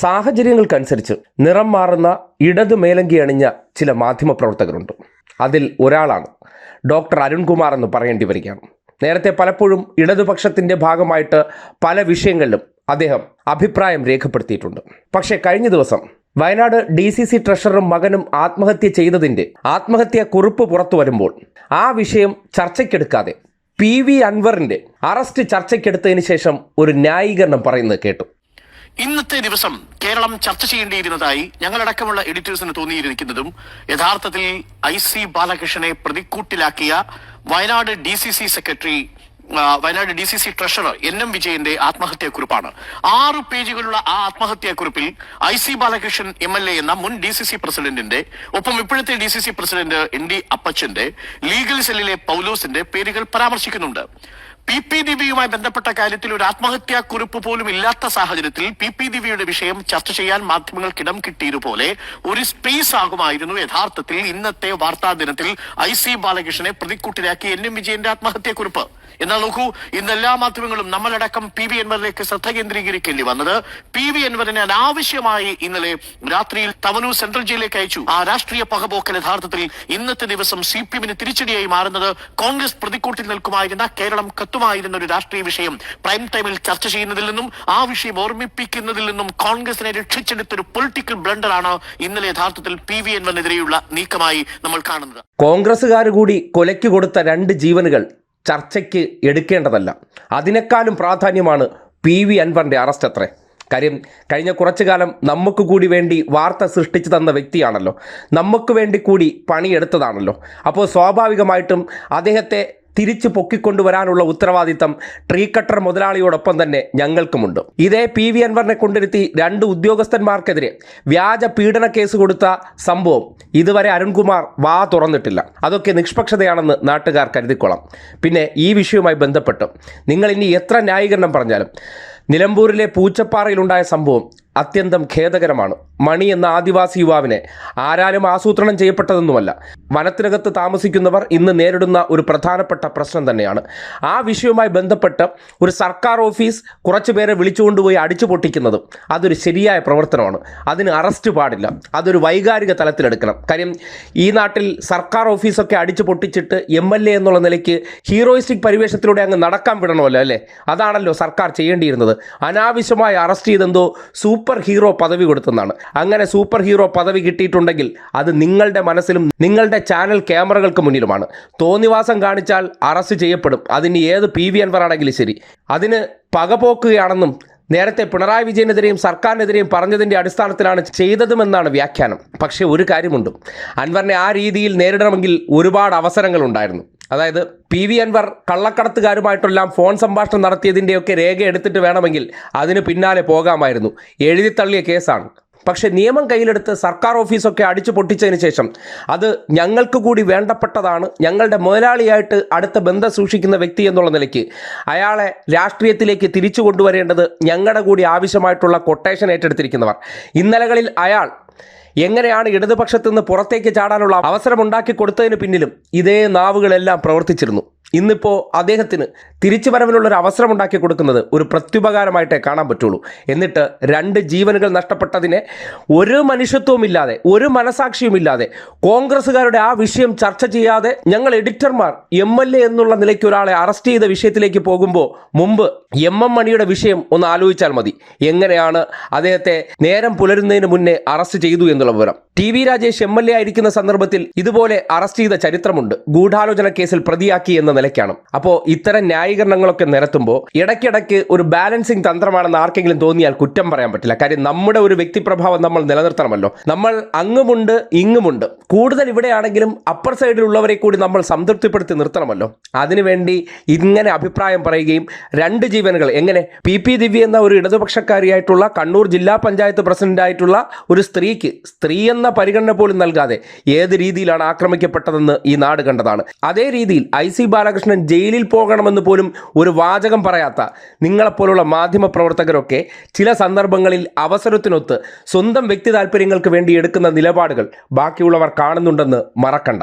സാഹചര്യങ്ങൾക്കനുസരിച്ച് നിറം മാറുന്ന ഇടത് മേലങ്കി അണിഞ്ഞ ചില മാധ്യമപ്രവർത്തകരുണ്ട് അതിൽ ഒരാളാണ് ഡോക്ടർ അരുൺകുമാർ എന്ന് പറയേണ്ടി വരികയാണ്. നേരത്തെ പലപ്പോഴും ഇടതുപക്ഷത്തിന്റെ ഭാഗമായിട്ട് പല വിഷയങ്ങളിലും അദ്ദേഹം അഭിപ്രായം രേഖപ്പെടുത്തിയിട്ടുണ്ട്. പക്ഷേ കഴിഞ്ഞ ദിവസം വയനാട് ഡി സി സി ട്രഷററും മകനും ആത്മഹത്യ ചെയ്തതിന്റെ ആത്മഹത്യാ കുറിപ്പ് പുറത്തു വരുമ്പോൾ ആ വിഷയം ചർച്ചയ്ക്കെടുക്കാതെ പി വി അൻവറിന്റെ അറസ്റ്റ് ചർച്ചയ്ക്കെടുത്തതിന് ശേഷം ഒരു ന്യായീകരണം പറയുന്നത് കേട്ടു. ഇന്നത്തെ ദിവസം കേരളം ചർച്ച ചെയ്യേണ്ടിയിരുന്നതായി ഞങ്ങളടക്കമുള്ള എഡിറ്റേഴ്സിന് തോന്നിയിരിക്കുന്നതും യഥാർത്ഥത്തിൽ ഐ സി ബാലകൃഷ്ണനെ പ്രതിക്കൂട്ടിലാക്കിയ Wayanad D C C secretary Wayanad D C C treasurer N M വിജയന്റെ ആത്മഹത്യാക്കുറിപ്പാണ്. ആറ് പേജുകളുള്ള ആ ആത്മഹത്യാക്കുറിപ്പിൽ I C Balakrishnan M L A എന്ന മുൻ ഡി സി സി പ്രസിഡന്റിന്റെ ഒപ്പം ഇപ്പോഴത്തെ D C C president N D അപ്പച്ചന്റെ ലീഗൽ സെല്ലിലെ പൗലോസിന്റെ പേരുകൾ പരാമർശിക്കുന്നുണ്ട്. പി പി ദിവ്യയുമായി ബന്ധപ്പെട്ട കാര്യത്തിൽ ഒരു ആത്മഹത്യാ കുറിപ്പ് പോലും ഇല്ലാത്ത സാഹചര്യത്തിൽ പി പി ദിവ്യയുടെ വിഷയം ചർച്ച ചെയ്യാൻ മാധ്യമങ്ങൾക്കിടം കിട്ടിയതുപോലെ ഒരു സ്പേസ് ആകുമായിരുന്നു യഥാർത്ഥത്തിൽ ഇന്നത്തെ വാർത്താ ദിനത്തിൽ ഐ സി ബാലകൃഷ്ണനെ പ്രതിക്കൂട്ടിലാക്കി എൻ എം വിജയന്റെ ആത്മഹത്യാ കുറിപ്പ്. എന്നാൽ നോക്കൂ ഇന്ന് എല്ലാ മാധ്യമങ്ങളും നമ്മളടക്കം പി വി എൻവറിലേക്ക് ശ്രദ്ധ കേന്ദ്രീകരിക്കേണ്ടി വന്നത് പി വി എൻവറിനെ അനാവശ്യമായി ഇന്നലെ രാത്രിയിൽ തവനൂർ സെൻട്രൽ ജയിലിലേക്ക് അയച്ചു. ആ രാഷ്ട്രീയ പകപോക്കൽ യഥാർത്ഥത്തിൽ ഇന്നത്തെ ദിവസം സി പി എമ്മിന് തിരിച്ചടിയായി മാറുന്നത് കോൺഗ്രസ് പ്രതിക്കൂട്ടിൽ നിൽക്കുമായിരുന്ന കേരളം കത്തുമായിരുന്ന ഒരു രാഷ്ട്രീയ വിഷയം. പ്രൈം ടൈമിൽ ചർച്ച ചെയ്യുന്നതിൽ നിന്നും ആ വിഷയം ഓർമ്മിപ്പിക്കുന്നതിൽ നിന്നും കോൺഗ്രസിനെ രക്ഷിച്ചെടുത്ത ഒരു പൊളിറ്റിക്കൽ ബ്ലണ്ടറാണ് ഇന്നലെ യഥാർത്ഥത്തിൽ പി വി എൻവറിനെതിരെയുള്ള നീക്കമായി നമ്മൾ കാണുന്നത്. കോൺഗ്രസുകാർ കൂടി കൊലയ്ക്ക് കൊടുത്ത രണ്ട് ജീവനുകൾ ചർച്ചയ്ക്ക് എടുക്കേണ്ടതല്ല. അതിനേക്കാളും പ്രാധാന്യമാണ് പി വി അൻവറിന്റെ അറസ്റ്റ് അത്രേ. കാര്യം കഴിഞ്ഞ കുറച്ചു കാലം നമുക്ക് കൂടി വേണ്ടി വാർത്ത സൃഷ്ടിച്ചു തന്ന വ്യക്തിയാണല്ലോ. നമുക്ക് വേണ്ടി കൂടി പണിയെടുത്തതാണല്ലോ. അപ്പോൾ സ്വാഭാവികമായിട്ടും അദ്ദേഹത്തെ തിരിച്ചു പൊക്കിക്കൊണ്ടുവരാനുള്ള ഉത്തരവാദിത്തം ട്രീ കട്ടർ മുതലാളിയോടൊപ്പം തന്നെ ഞങ്ങൾക്കുമുണ്ട്. ഇതേ പി വി അൻവറിനെ കൊണ്ടിരുത്തി രണ്ട് ഉദ്യോഗസ്ഥന്മാർക്കെതിരെ വ്യാജ പീഡന കേസ് കൊടുത്ത സംഭവം ഇതുവരെ അരുൺകുമാർ വാ തുറന്നിട്ടില്ല. അതൊക്കെ നിഷ്പക്ഷതയാണെന്ന് നാട്ടുകാർ കരുതിക്കൊള്ളാം പിന്നെ ഈ വിഷയവുമായി ബന്ധപ്പെട്ട് നിങ്ങൾ ഇനി എത്ര ന്യായീകരണം പറഞ്ഞാലും നിലമ്പൂരിലെ പൂച്ചപ്പാറയിലുണ്ടായ സംഭവം അത്യന്തം ഖേദകരമാണ്. മണി എന്ന ആദിവാസി യുവാവിനെ ആരാലും ആസൂത്രണം ചെയ്യപ്പെട്ടതൊന്നുമല്ല. വനത്തിനകത്ത് താമസിക്കുന്നവർ ഇന്ന് നേരിടുന്ന ഒരു പ്രധാനപ്പെട്ട പ്രശ്നം തന്നെയാണ്. ആ വിഷയവുമായി ബന്ധപ്പെട്ട് ഒരു സർക്കാർ ഓഫീസ് കുറച്ച് പേരെ വിളിച്ചുകൊണ്ടുപോയി അടിച്ചു പൊട്ടിക്കുന്നതും അതൊരു ശരിയായ പ്രവർത്തനമാണ്. അതിന് അറസ്റ്റ് പാടില്ല. അതൊരു വൈകാരിക തലത്തിലെടുക്കണം. കാര്യം ഈ നാട്ടിൽ സർക്കാർ ഓഫീസൊക്കെ അടിച്ചു പൊട്ടിച്ചിട്ട് എം എൽ എ എന്നുള്ള നിലയ്ക്ക് ഹീറോയിസ്റ്റിക് പരിവേഷത്തിലൂടെ അങ്ങ് നടക്കാൻ വിടണമല്ലോ അല്ലേ? അതാണല്ലോ സർക്കാർ ചെയ്യേണ്ടിയിരുന്നത്. അനാവശ്യമായി അറസ്റ്റ് ചെയ്തെന്തോ സൂപ്പർ ഹീറോ പദവി കൊടുത്തെന്നാണ്. അങ്ങനെ സൂപ്പർ ഹീറോ പദവി കിട്ടിയിട്ടുണ്ടെങ്കിൽ അത് നിങ്ങളുടെ മനസ്സിലും നിങ്ങളുടെ ചാനൽ ക്യാമറകൾക്ക് മുന്നിലുമാണ്. തോന്നിവാസം കാണിച്ചാൽ അറസ്റ്റ് ചെയ്യപ്പെടും. അതിന് ഏത് പി വി അൻവർ ആണെങ്കിലും ശരി. അതിന് പകപോക്കുകയാണെന്നും നേരത്തെ പിണറായി വിജയനെതിരെയും സർക്കാരിനെതിരെയും പറഞ്ഞതിന്റെ അടിസ്ഥാനത്തിലാണ് ചെയ്തതുമെന്നാണ് വ്യാഖ്യാനം. പക്ഷേ ഒരു കാര്യമുണ്ട്. അൻവറിനെ ആ രീതിയിൽ നേരിടണമെങ്കിൽ ഒരുപാട് അവസരങ്ങളുണ്ടായിരുന്നു അതായത് പി വി അൻവർ കള്ളക്കടത്തുകാരുമായിട്ടെല്ലാം ഫോൺ സംഭാഷണം നടത്തിയതിന്റെയൊക്കെ രേഖ എടുത്തിട്ട് വേണമെങ്കിൽ അതിന് പിന്നാലെ പോകാമായിരുന്നു. എഴുതിത്തള്ളിയ കേസാണ്. പക്ഷേ നിയമം കയ്യിലെടുത്ത് സർക്കാർ ഓഫീസൊക്കെ അടിച്ചു പൊട്ടിച്ചതിന് ശേഷം അത് ഞങ്ങൾക്ക് കൂടി വേണ്ടപ്പെട്ടതാണ് ഞങ്ങളുടെ മുതലാളിയായിട്ട് അടുത്ത ബന്ധം സൂക്ഷിക്കുന്ന വ്യക്തി എന്നുള്ള നിലയ്ക്ക് അയാളെ രാഷ്ട്രീയത്തിലേക്ക് തിരിച്ചു കൊണ്ടുവരേണ്ടത് ഞങ്ങളുടെ കൂടി ആവശ്യമായിട്ടുള്ള കൊട്ടേഷൻ ഏറ്റെടുത്തിരിക്കുന്നവർ. ഇന്നലകളിൽ അയാൾ എങ്ങനെയാണ് ഇടതുപക്ഷത്തു നിന്ന് പുറത്തേക്ക് ചാടാനുള്ള അവസരമുണ്ടാക്കി കൊടുത്തതിന് പിന്നിലും ഇതേ നാവുകളെല്ലാം പ്രവർത്തിച്ചിരുന്നു. ഇന്നിപ്പോൾ അദ്ദേഹത്തിന് തിരിച്ചു വരവിനുള്ള ഒരു അവസരം ഉണ്ടാക്കി കൊടുക്കുന്നത് ഒരു പ്രത്യുപകാരമായിട്ടേ കാണാൻ പറ്റുള്ളൂ. എന്നിട്ട് രണ്ട് ജീവനുകൾ നഷ്ടപ്പെട്ടതിനെ ഒരു മനുഷ്യത്വമില്ലാതെ ഒരു മനസാക്ഷിയുമില്ലാതെ കോൺഗ്രസ്സുകാരുടെ ആ വിഷയം ചർച്ച ചെയ്യാതെ ഞങ്ങൾ എഡിറ്റർമാർ എം എൽ എ എന്നുള്ള നിലയ്ക്ക് ഒരാളെ അറസ്റ്റ് ചെയ്ത വിഷയത്തിലേക്ക് പോകുമ്പോൾ മുമ്പ് എം എം മണിയുടെ വിഷയം ഒന്ന് ആലോചിച്ചാൽ മതി. എങ്ങനെയാണ് അദ്ദേഹത്തെ നേരം പുലരുന്നതിന് മുന്നേ അറസ്റ്റ് ചെയ്തു എന്നുള്ള വിവരം. T V Rajesh M L A ആയിരിക്കുന്ന സന്ദർഭത്തിൽ ഇതുപോലെ അറസ്റ്റ് ചെയ്ത ചരിത്രമുണ്ട്. ഗൂഢാലോചന കേസിൽ പ്രതിയാക്കി എന്ന നിലയ്ക്കാണ്. അപ്പോ ഇത്തരം ന്യായീകരണങ്ങളൊക്കെ നിരത്തുമ്പോൾ ഇടയ്ക്കിടയ്ക്ക് ഒരു ബാലൻസിങ് തന്ത്രമാണെന്ന് ആർക്കെങ്കിലും തോന്നിയാൽ കുറ്റം പറയാൻ പറ്റില്ല. കാര്യം നമ്മുടെ ഒരു വ്യക്തിപ്രഭാവം നമ്മൾ നിലനിർത്തണമല്ലോ. നമ്മൾ അങ്ങുമുണ്ട് ഇങ്ങുമുണ്ട്. കൂടുതൽ ഇവിടെയാണെങ്കിലും അപ്പർ സൈഡിലുള്ളവരെ കൂടി നമ്മൾ സംതൃപ്തിപ്പെടുത്തി നിർത്തണമല്ലോ. അതിനുവേണ്ടി ഇങ്ങനെ അഭിപ്രായം പറയുകയും രണ്ട് ജീവനുകൾ എങ്ങനെ? പി. പി. ദിവ്യ എന്ന ഒരു ഇടതുപക്ഷക്കാരിയായിട്ടുള്ള കണ്ണൂർ ജില്ലാ പഞ്ചായത്ത് പ്രസിഡന്റ് ആയിട്ടുള്ള ഒരു സ്ത്രീക്ക് സ്ത്രീ എന്ന പരിഗണന പോലും നൽകാതെ ഏത് രീതിയിലാണ് ആക്രമിക്കപ്പെട്ടതെന്ന് ഈ നാട് കണ്ടതാണ്. അതേ രീതിയിൽ ഐ സി ബാലകൃഷ്ണൻ ജയിലിൽ പോകണമെന്ന് പോലും ഒരു വാചകം പറയാത്ത നിങ്ങളെപ്പോലുള്ള മാധ്യമ പ്രവർത്തകരൊക്കെ ചില സന്ദർഭങ്ങളിൽ അവസരത്തിനൊത്ത് സ്വന്തം വ്യക്തി താല്പര്യങ്ങൾക്ക് വേണ്ടി എടുക്കുന്ന നിലപാടുകൾ ബാക്കിയുള്ളവർ കാണുന്നുണ്ടെന്ന് മറക്കണ്ട.